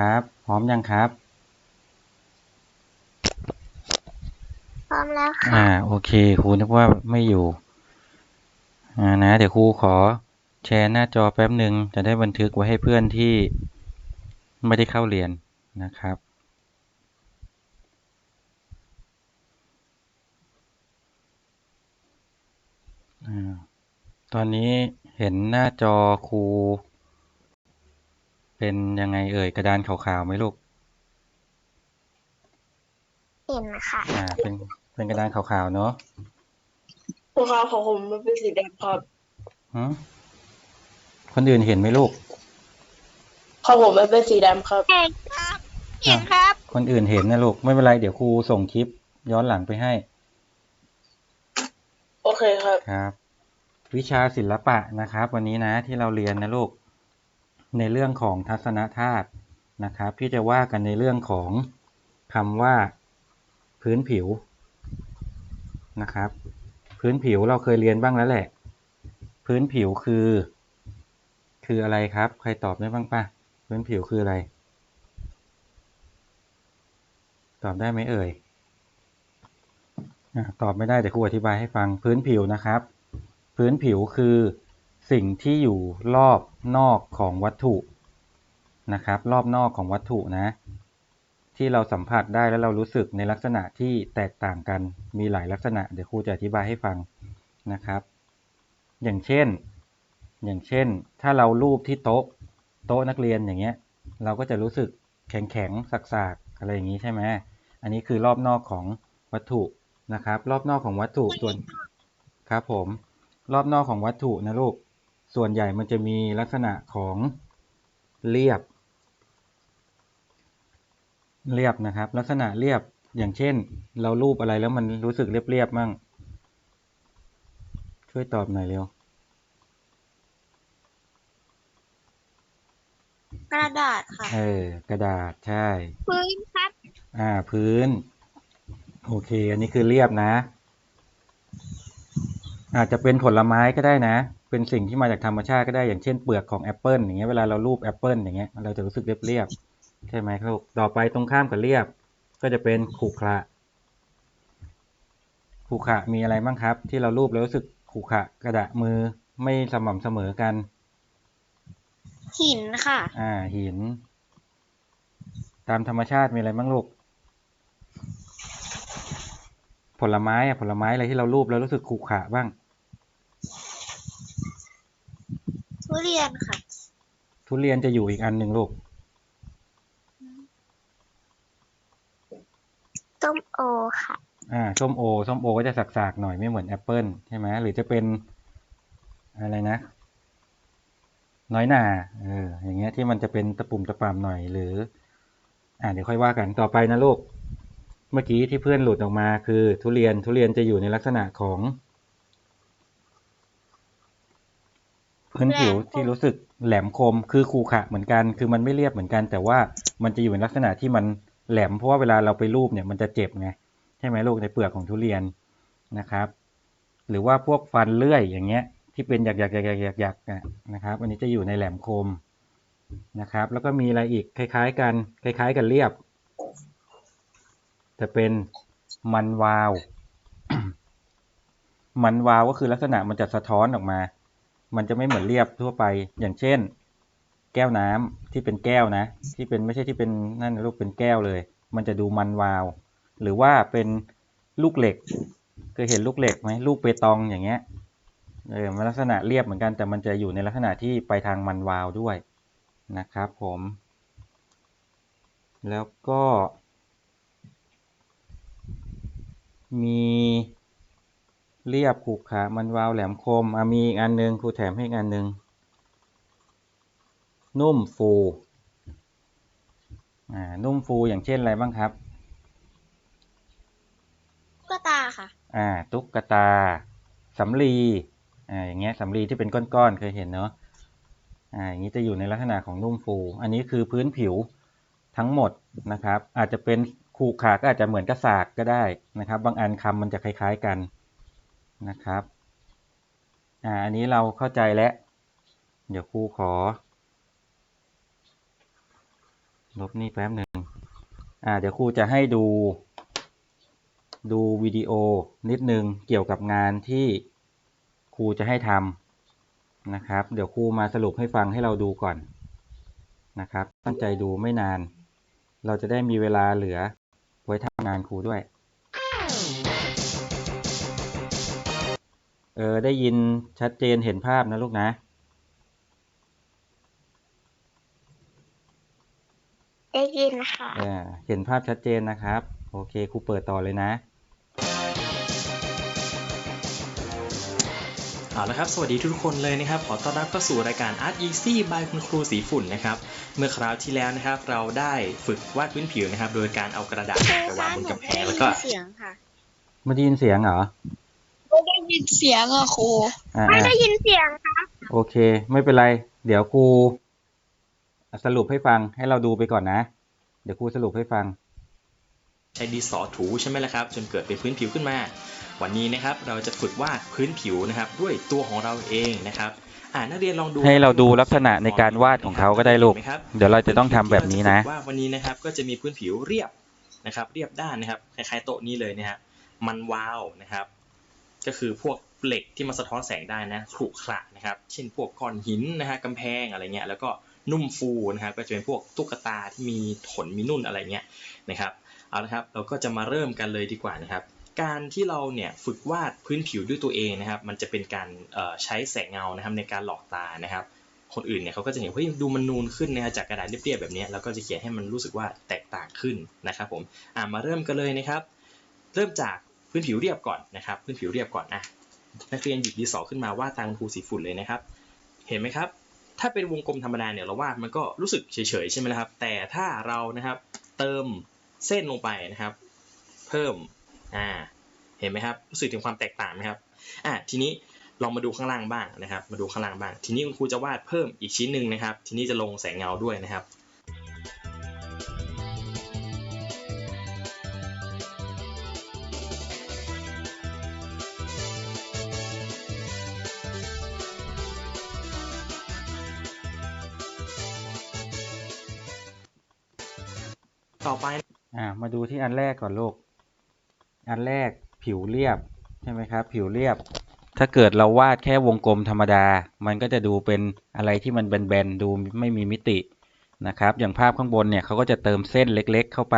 ครับ พร้อมยังครับ พร้อมแล้วค่ะอ่า โอเค ครูนึกว่าไม่อยู่ อ่า นะ เดี๋ยวครูขอแชร์หน้าจอแป๊บหนึ่งจะได้บันทึกไว้ให้เพื่อนที่ไม่ได้เข้าเรียนนะครับอ่าตอนนี้เห็นหน้าจอครู เป็นยังไงเอ่ยกระดานขาวๆไหมลูกเห็นค่ะอ่าเป็นเป็นกระดานขาวๆเนาะครูครับของผมมันเป็นสีแดงครับหืมคนอื่นเห็นไหมลูกของผมมันเป็นสีดำครับ เห็นครับเห็นครับ คนอื่นเห็นนะลูกไม่เป็นไรเดี๋ยวครูส่งคลิปย้อนหลังไปให้โอเคครับ ครับ วิชาศิลปะนะครับ วันนี้นะที่เราเรียนนะลูก ในเรื่องของทัศนธาตุนะครับพี่จะว่ากันในเรื่องของคำว่า พื้นผิวนะครับ พื้นผิวเราเคยเรียนบ้างแล้วแหละ พื้นผิวคือ คืออะไรครับ ใครตอบได้บ้างปะพื้นผิวคืออะไร ตอบได้ไหมเอ่ยอตอบไม่ได้เดี๋ยวครูอธิบายให้ฟังพื้นผิวนะครับ พื้นผิวคือ สิ่งที่อยู่รอบนอกของวัตถุนะครับ รอบนอกของวัตถุนะ ที่เราสัมผัสได้แล้วเรารู้สึกในลักษณะที่แตกต่างกันมีหลายลักษณะ เดี๋ยวครูจะอธิบายให้ฟังนะครับ อย่างเช่น อย่างเช่น ถ้าเรารูปที่โต๊ะโต๊ะนักเรียนอย่างเงี้ย เราก็จะรู้สึกแข็งแข็งสักๆอะไรอย่างนี้ใช่ไหมอันนี้คือรอบนอกของวัตถุนะครับ รอบนอกของวัตถุส่วนครับผม รอบนอกของวัตถุนะลูก ส่วนใหญ่มันจะมีลักษณะของเรียบ เรียบนะครับ ลักษณะเรียบอย่างเช่น เรารูปอะไรแล้วมันรู้สึกเรียบๆมั่ง ช่วยตอบหน่อยเร็ว กระดาษค่ะ เออ กระดาษใช่ พื้นครับ อ่า พื้น โอเค อันนี้คือเรียบนะ อาจจะเป็นผลไม้ก็ได้นะ เป็นสิ่งที่มาจากธรรมชาติก็ได้อย่างเช่นเปลือกของแอปเปิลอย่างเงี้ยเวลาเรารูปแอปเปิลอย่างเงี้ยเราจะรู้สึกเรียบๆใช่ไหมครับต่อไปตรงข้ามกับเรียบ ก็จะเป็นขรุขระขรุขระมีอะไรบ้างครับ ที่เรารูปแล้วรู้สึกขรุขระกระดาษมือไม่สม่ำเสมอกัน หินค่ะ อ่าหิน ตามธรรมชาติมีอะไรบ้างลูกผลไม้อะผลไม้อะไรที่เรารูปแล้วรู้สึกขรุขระบ้าง ทุ เรียนค่ะ ทุเรียนจะอยู่อีกอันหนึ่งลูก ต้มโอค่ะ อ่า ส้มโอ ส้มโอก็จะสักๆหน่อยไม่เหมือนแอปเปิลใช่ไหมหรือจะเป็นอะไรนะ น้อยหนาเออ อย่างเงี้ยที่มันจะเป็นตะปุ่มตะปามหน่อยหรือ อ่าเดี๋ยวค่อยว่ากันต่อไปนะลูก เมื่อกี้ที่เพื่อนหลุดออกมาคือทุเรียนทุเรียนจะอยู่ในลักษณะของ พื้นผิวแหลมคมที่รู้สึกแหลมคมคือขรุขระเหมือนกัน คือมันไม่เรียบเหมือนกัน แต่ว่ามันจะอยู่ในลักษณะที่มันแหลมเพราะว่าเวลาเราไปรูปเนี่ยมันจะเจ็บไงใช่ไหมลูกในเปลือกของทุเรียนนะครับ หรือว่าพวกฟันเลื่อยอย่างเงี้ย ที่เป็นหยักหยักหยักหยักหยักหยักๆอะนะครับ อันนี้จะอยู่ในแหลมคมนะครับ แล้วก็มีอะไรอีกคล้าย ๆ กันคล้าย ๆ กันเรียบ จะเป็นมันวาว มันวาวก็คือลักษณะมันจะสะท้อนออกมา มันจะไม่เหมือนเรียบทั่วไป อย่างเช่น แก้วน้ำที่เป็นแก้วนะ ที่เป็นไม่ใช่ที่เป็นนั่นนะลูกเป็นแก้วเลย มันจะดูมันวาว หรือว่าเป็นลูกเหล็กเคยเห็นลูกเหล็กไหมลูกเปตองอย่างเงี้ยเออมันลักษณะเรียบเหมือนกัน แต่มันจะอยู่ในลักษณะที่ไปทางมันวาวด้วยนะครับผม แล้วก็มี เรียบขรุขระมันวาวแหลมคมอะมีอีกอันหนึ่งครูแถมให้อีกอันหนึ่งนุ่มฟูอ่านุ่มฟูอย่างเช่นอะไรบ้างครับตุ๊กตาค่ะ อ่า ตุ๊กตาสำลีอ่าอย่างเงี้ยสำลีที่เป็นก้อนๆเคยเห็นเนาะอ่าอย่างนี้จะอยู่ในลักษณะของนุ่มฟู อันนี้คือพื้นผิวทั้งหมดนะครับ อาจจะเป็นขรุขระก็อาจจะเหมือนกระสากก็ได้นะครับ บางอันคำมันจะคล้าย ๆกัน นะครับอ่าอันนี้เราเข้าใจแล้ว เดี๋ยวครูขอ ลบนี่แป๊บหนึ่งอ่าเดี๋ยวครูจะให้ดู ดูวิดีโอนิดนึงเกี่ยวกับงานที่ครูจะให้ทำนะครับ เดี๋ยวครูมาสรุปให้ฟังให้เราดูก่อนนะครับ ตั้งใจดูไม่นาน เราจะได้มีเวลาเหลือไว้ทำงานครูด้วย เออได้ยินชัดเจนเห็นภาพนะลูกนะ ได้ยินค่ะเออเห็นภาพชัดเจนนะครับ โอเคครูเปิดต่อเลยนะ เอาละครับ สวัสดีทุกคนเลยนะครับ ขอต้อนรับเข้าสู่รายการ Art Easy by คุณครูสีฝุ่นนะครับ เมื่อคราวที่แล้วนะครับ เราได้ฝึกวาดพื้นผิวนะครับ โดยการเอากระดาษครูไปวาคะงบนหนูกำแพไม่งได้แล้วยิก็นเสียงค่ะ ไม่ได้ยินเสียงเหรอไม่ได้ ยินเสียงอะครูอ่าไม่อ่าได้ยินเสียงค่ะโอเค ไม่เป็นไร เดี๋ยวครูสรุปให้ฟังให้เราดูไปก่อนนะ เดี๋ยวครูสรุปให้ฟัง ใช้ดินสอถูใช่ไหมล่ะครับ จนเกิดเป็นพื้นผิวขึ้นมา วันนี้นะครับ เราจะฝึกวาดพื้นผิวนะครับ ด้วยตัวของเราเองนะครับอ่านักเรียนลองดูให้เราดูลักษณะในการวาดของเขาก็ได้ลูกเห็นหมครับเดี๋ยวเราจะต้องทำแบบนี้นะว่าวันนี้นะครับก็จะมีพื้นผิวเรียบนะครับ เรียบด้านนะครับคล้ายๆโต๊ะนี้เลยนะฮะมันวาวนะครับ ก็คือพวกเหล็กที่มาสะท้อนแสงได้นะขรุขระนะครับ เช่นพวกก้อนหินนะฮะกำแพงอะไรเงี้ยแล้วก็นุ่มฟูนะครับก็จะเป็นพวกตุ๊กตาที่มีขนมีนุ่นอะไรเงี้ยนะครับเอาละครับเราก็จะมาเริ่มกันเลยดีกว่านะครับ การที่เราเนี่ยฝึกวาดพื้นผิวด้วยตัวเองนะครับ มันจะเป็นการใช้แสงเงานะครับในการหลอกตานะครับ คนอื่นเนี่ยเขาก็จะเห็นเฮ้ยดูมันนูนขึ้นนะฮะจากกระดาษเรียบๆแบบนี้แล้วก็จะเขียนให้มันรู้สึกว่าแตกต่างขึ้นนะครับผมอ่ามาเริ่มกันเลยนะครับ เริ่มจาก พื้นผิวเรียบก่อนนะครับ พื้นผิวเรียบก่อนนะนักเรียนหยิบดินสอขึ้นมาวาดตามครูสีฝุ่นเลยนะครับ เห็นไหมครับ ถ้าเป็นวงกลมธรรมดาเนี่ยเราวาดมันก็รู้สึกเฉยๆใช่ไหมล่ะครับ แต่ถ้าเรานะครับเติมเส้นลงไปนะครับ เพิ่มอ่าเห็นไหมครับรู้สึกถึงความแตกต่างไหมครับอ่าทีนี้ลองมาดูข้างล่างบ้างนะครับ มาดูข้างล่างบ้าง ทีนี้คุณครูจะวาดเพิ่มอีกชิ้นหนึ่งนะครับ ทีนี้จะลงแสงเงาด้วยนะครับ มาดูที่อันแรกก่อนลูก อันแรกผิวเรียบใช่ไหมครับ ผิวเรียบ ถ้าเกิดเราวาดแค่วงกลมธรรมดา มันก็จะดูเป็นอะไรที่มันแบนๆ ดูไม่มีมิตินะครับ อย่างภาพข้างบนเนี่ยเขาก็จะเติมเส้นเล็กๆ เข้าไป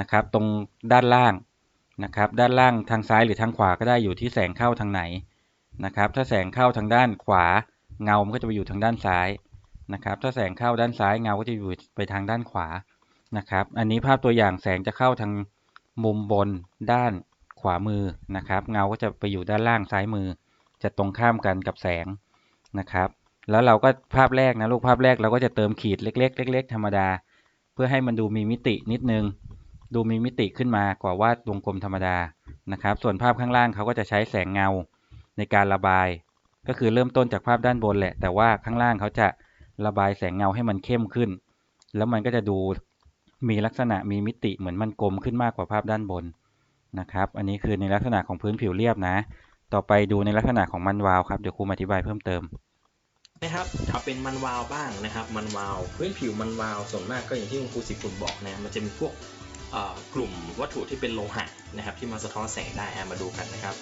นะครับ ตรงด้านล่างนะครับ ด้านล่างทางซ้ายหรือทางขวาก็ได้อยู่ที่แสงเข้าทางไหนนะครับ ถ้าแสงเข้าทางด้านขวาเงา มันก็จะไปอยู่ทางด้านซ้ายนะครับ ถ้าแสงเข้าด้านซ้ายเงาก็จะอยู่ไปทางด้านขวา นะครับ อันนี้ภาพตัวอย่างแสงจะเข้าทางมุมบนด้านขวามือนะครับ เงาก็จะไปอยู่ด้านล่างซ้ายมือ จะตรงข้ามกันกับแสงนะครับ แล้วเราก็ภาพแรกนะลูกภาพแรกเราก็จะเติมขีดเล็ก ๆ เล็ก ๆ ธรรมดา เพื่อให้มันดูมีมิตินิดนึง ดูมีมิติขึ้นมากว่าวาดวงกลมธรรมดานะครับ ส่วนภาพข้างล่างเขาก็จะใช้แสงเงาในการระบาย ก็คือเริ่มต้นจากภาพด้านบนแหละ แต่ว่าข้างล่างเขาจะระบายแสงเงาให้มันเข้มขึ้น แล้วมันก็จะดู มีลักษณะมีมิติเหมือนมันกลมขึ้นมากกว่าภาพด้านบนนะครับ อันนี้คือในลักษณะของพื้นผิวเรียบนะ ต่อไปดูในลักษณะของมันวาวครับ เดี๋ยวครูอธิบายเพิ่มเติมนะครับเอาเป็นมันวาวบ้างนะครับ มันวาวพื้นผิวมันวาวส่วนมากก็อย่างที่คุณครูสิคุณบอกนะมันจะมีพวกกลุ่มวัตถุที่เป็นโลหะนะครับ ที่มาสะท้อนแสงได้มาดูกันนะครับ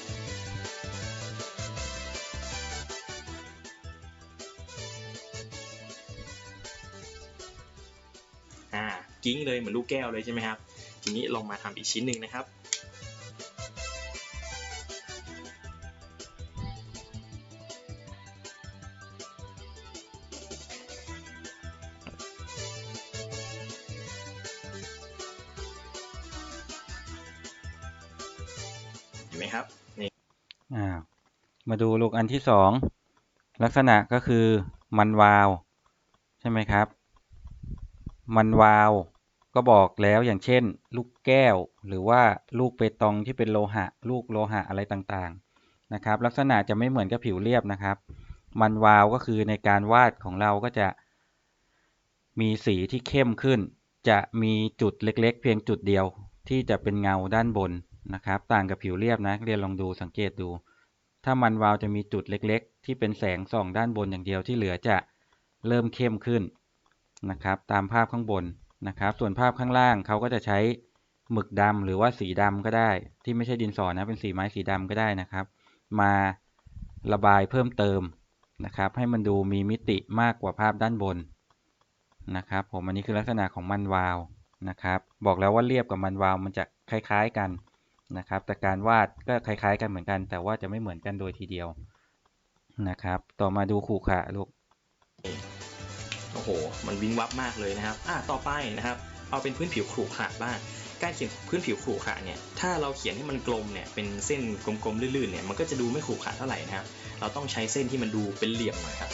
กิ้งเลยเหมือนลูกแก้วเลยใช่ไหมครับ ทีนี้ลองมาทำอีกชิ้นหนึ่งนะครับ เห็นไหมครับ นี่อ่ามาดูลูกอันที่สองลักษณะก็คือมันวาว ใช่ไหมครับ มันวาว ก็บอกแล้วอย่างเช่น ลูกแก้ว หรือว่าลูกเปตองที่เป็นโลหะ ลูกโลหะอะไรต่างๆนะครับ ลักษณะจะไม่เหมือนกับผิวเรียบนะครับ มันวาวก็คือในการวาดของเราก็จะมีสีที่เข้มขึ้น จะมีจุดเล็กๆ เพียงจุดเดียวที่จะเป็นเงาด้านบนนะครับ ต่างกับผิวเรียบนะเรียนลองดูสังเกตดู ถ้ามันวาวจะมีจุดเล็กๆ ที่เป็นแสงส่องด้านบนอย่างเดียวที่เหลือจะเริ่มเข้มขึ้น นะครับ ตามภาพข้างบนนะครับ ส่วนภาพข้างล่างเขาก็จะใช้หมึกดำหรือว่าสีดำก็ได้ ที่ไม่ใช่ดินสอนะเป็นสีไม้สีดำก็ได้นะครับ มาระบายเพิ่มเติมนะครับ ให้มันดูมีมิติมากกว่าภาพด้านบนนะครับ ผมอันนี้คือลักษณะของมันวาวนะครับ บอกแล้วว่าเรียบกับมันวาวมันจะคล้าย ๆกันนะครับ แต่การวาดก็คล้าย ๆ กันเหมือนกัน แต่ว่าจะไม่เหมือนกันโดยทีเดียวนะครับ ต่อมาดูขู่ขะลูก อ้โห มันวิงวับมากเลยนะครับ อะต่อไปนะครับ เอาเป็นพื้นผิวขรุขระบ้าง การเขียนพื้นผิวขรุขระเนี่ย ถ้าเราเขียนให้มันกลมเนี่ย เป็นเส้นกลมๆลื่นๆเนี่ย มันก็จะดูไม่ขรุขระเท่าไหร่นะครับ เราต้องใช้เส้นที่มันดูเป็นเหลี่ยมหน่อยครับ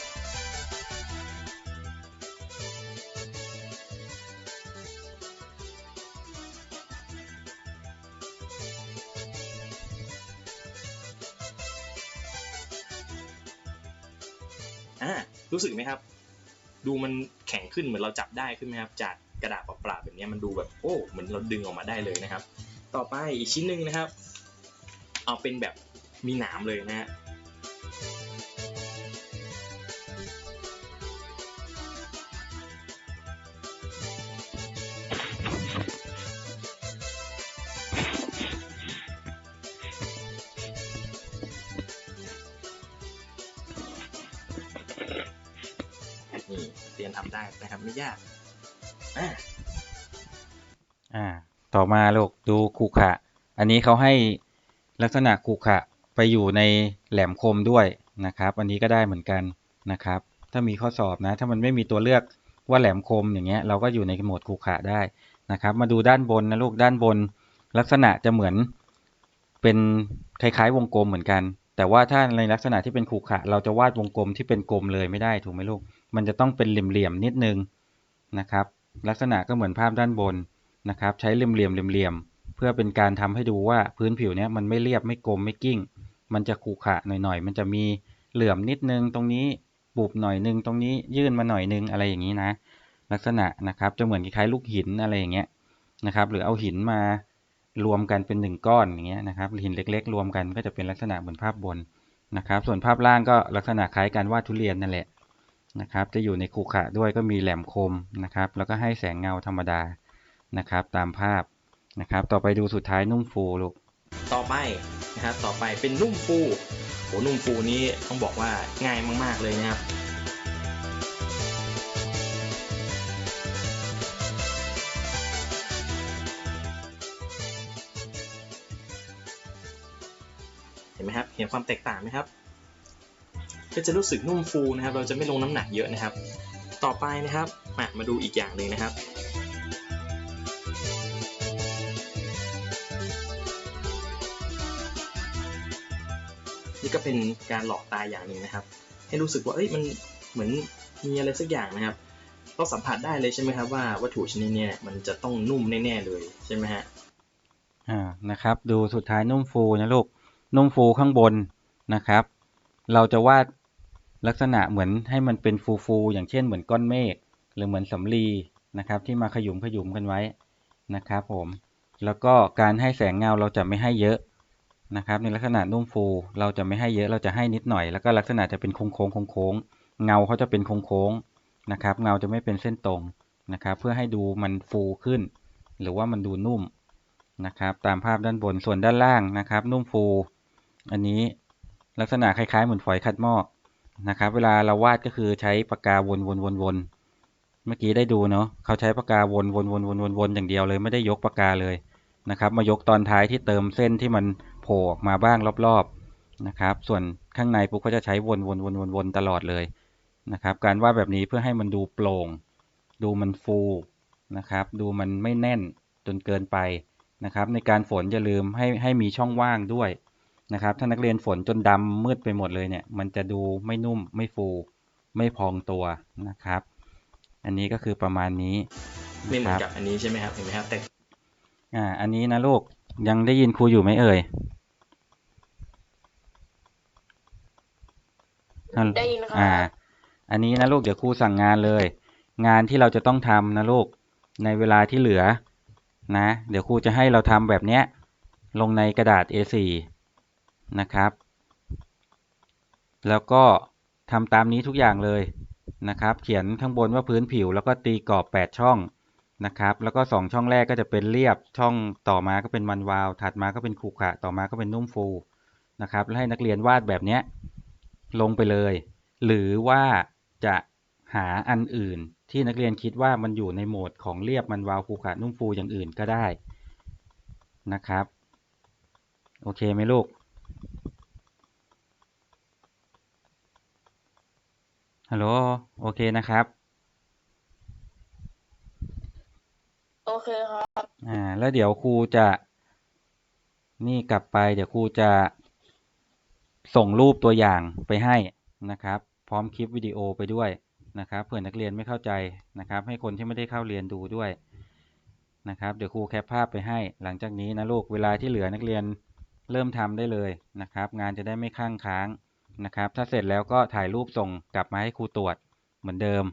อ่ารู้สึกไหมครับ ดูมันแข็งขึ้นเหมือนเราจับได้ขึ้นไหมครับ จากกระดาษเปล่าๆแบบนี้มันดูแบบโอ้เหมือนเราดึงออกมาได้เลยนะครับ ต่อไปอีกชิ้นหนึ่งนะครับ เอาเป็นแบบมีหนามเลยนะฮะ ทำได้นะครับ ไม่ยากอ่าอ่าต่อมาลูกดูคูขะ อันนี้เขาให้ลักษณะคูขะไปอยู่ในแหลมคมด้วยนะครับ อันนี้ก็ได้เหมือนกันนะครับ ถ้ามีข้อสอบนะ ถ้ามันไม่มีตัวเลือกว่าแหลมคมอย่างเงี้ย เราก็อยู่ในโหมดคูขะได้นะครับ มาดูด้านบนนะลูกด้านบน ลักษณะจะเหมือนเป็นคล้ายๆ วงกลมเหมือนกัน แต่ว่าถ้าในลักษณะที่เป็นคูขะ เราจะวาดวงกลมที่เป็นกลมเลยไม่ได้ถูกไหมลูก มันจะต้องเป็นเหลี่ยมๆนิดนึงนะครับลักษณะก็เหมือนภาพด้านบนนะครับใช้เหลี่ยมเหลี่ยมเหลี่ยมๆเพื่อเป็นการทำให้ดูว่าพื้นผิวเนี้ยมันไม่เรียบไม่กลมไม่กิ้ง มันจะขรุขระหน่อยๆ มันจะมีเหลื่อมนิดนึงตรงนี้บุบหน่อยนึงตรงนี้ยื่นมาหน่อยนึงอะไรอย่างนี้นะ ลักษณะนะครับจะเหมือนคล้ายๆลูกหินอะไรอย่างเงี้ยนะครับหรือเอาหินมารวมกันเป็นหนึ่งก้อนอย่างเงี้ยนะครับหินเล็ก ๆ รวมกันก็จะเป็นลักษณะเหมือนภาพบนนะครับส่วนภาพล่างก็ลักษณะคล้ายการวาดทุเรียนนั่นแหละ นะครับ จะอยู่ในขรุขระด้วยก็มีแหลมคมนะครับ แล้วก็ให้แสงเงาธรรมดานะครับ ตามภาพนะครับ ต่อไปดูสุดท้ายนุ่มฟูลูกต่อไปนะครับต่อไปเป็นนุ่มฟูโหนุ่มฟูนี้ต้องบอกว่าง่ายมากๆเลยนะครับเห็นไหมครับ เห็นความแตกต่างไหมครับ ก็จะรู้สึกนุ่มฟูนะครับ เราจะไม่ลงน้ำหนักเยอะนะครับ ต่อไปนะครับมามาดูอีกอย่างหนึ่งนะครับนี่ก็เป็นการหลอกตาอย่างหนึ่งนะครับ ให้รู้สึกว่าเอ้ยมันเหมือนมีอะไรสักอย่างนะครับเราสัมผัสได้เลยใช่ไหมครับว่าวัตถุชนิดนี้มันจะต้องนุ่มแน่ๆเลยใช่ไหมฮะอ่านะครับ ดูสุดท้ายนุ่มฟูนะลูกนุ่มฟูข้างบนนะครับ เราจะวาด ลักษณะเหมือนให้มันเป็นฟูๆ อย่างเช่นเหมือนก้อนเมฆหรือเหมือนสำลีนะครับ ที่มาขยุมขยุมกันไว้นะครับผม แล้วก็การให้แสงเงาเราจะไม่ให้เยอะนะครับ ในลักษณะนุ่มฟูเราจะไม่ให้เยอะเราจะให้นิดหน่อย แล้วก็ลักษณะจะเป็นโค้งโค้งโค้งโค้งเงาเขาจะเป็นโค้งโค้งนะครับ เงาจะไม่เป็นเส้นตรงนะครับ เพื่อให้ดูมันฟูขึ้น หรือว่ามันดูนุ่มนะครับ ตามภาพด้านบนส่วนด้านล่างนะครับ นุ่มฟู อันนี้ลักษณะคล้ายๆเหมือนฝอยขัดหม้อ นะครับ เวลาเราวาดก็คือใช้ปากกาวนวนวนวนเมื่อกี้ได้ดูเนาะเขาใช้ปากกาวนวนวนวนวนวนอย่างเดียวเลยไม่ได้ยกปากกาเลยนะครับ มายกตอนท้ายที่เติมเส้นที่มันโผล่ออกมาบ้างรอบๆนะครับ ส่วนข้างในปุ๊บก็จะใช้วนวนวนวนวนตลอดเลยนะครับ การวาดแบบนี้เพื่อให้มันดูโปร่ง ดูมันฟูนะครับ ดูมันไม่แน่นจนเกินไปนะครับ ในการฝนอย่าลืมให้ให้มีช่องว่างด้วย นะครับ ถ้านักเรียนฝนจนดำมืดไปหมดเลยเนี่ย มันจะดูไม่นุ่มไม่ฟูไม่พองตัวนะครับ อันนี้ก็คือประมาณนี้ไม่เหมือคนรับกับอันนี้ใช่ไหมครับเห็นไหมครับแต่อ่าอันนี้นะลูกยังได้ยินครูอยู่ไหมเอ่ยฮัลได้ยินครัอ่าบอันนี้นะลูกเดี๋ยวครูสั่งงานเลย งานที่เราจะต้องทำนะลูกในเวลาที่เหลือนะ เดี๋ยวครูจะให้เราทำแบบเนี้ยลงในกระดาษ A4 นะครับ แล้วก็ทำตามนี้ทุกอย่างเลยนะครับ เขียนข้างบนว่าพื้นผิว แล้วก็ตีกรอบ 8 ช่องนะครับ แล้วก็สองช่องแรกก็จะเป็นเรียบ ช่องต่อมาก็เป็นมันวาว ถัดมาก็เป็นขรุขระต่อมาก็เป็นนุ่มฟูนะครับ แล้วให้นักเรียนวาดแบบนี้ลงไปเลย หรือว่าจะหาอันอื่นที่นักเรียนคิดว่ามันอยู่ในโหมดของเรียบมันวาวขรุขระนุ่มฟูอย่างอื่นก็ได้นะครับ โอเคไหมลูก ฮัลโหล โอเคนะครับ โอเคครับ อ่า แล้วเดี๋ยวครูจะ นี่กลับไป เดี๋ยวครูจะส่งรูปตัวอย่างไปให้นะครับ พร้อมคลิปวิดีโอไปด้วยนะครับ เผื่อนักเรียนไม่เข้าใจนะครับ ให้คนที่ไม่ได้เข้าเรียนดูด้วยนะครับ เดี๋ยวครูแคปภาพไปให้ หลังจากนี้นะลูก เวลาที่เหลือนักเรียนเริ่มทำได้เลยนะครับ งานจะได้ไม่ค้างค้าง นะครับ ถ้าเสร็จแล้วก็ถ่ายรูปส่งกลับมาให้ครูตรวจเหมือนเดิม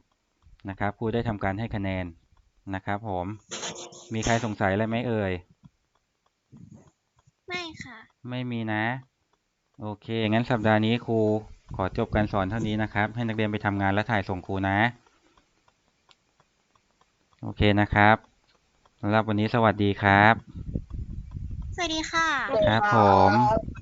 นะครับครูได้ทำการให้คะแนนนะครับ ผม มีใครสงสัยอะไรไหมเอ่ย ไม่ค่ะ ไม่มีนะ โอเค งั้นสัปดาห์นี้ครูขอจบการสอนเท่านี้นะครับ ให้นักเรียนไปทำงานและถ่ายส่งครูนะ โอเคนะครับสำหรับวันนี้สวัสดีครับ สวัสดีค่ะ ครับผมครับ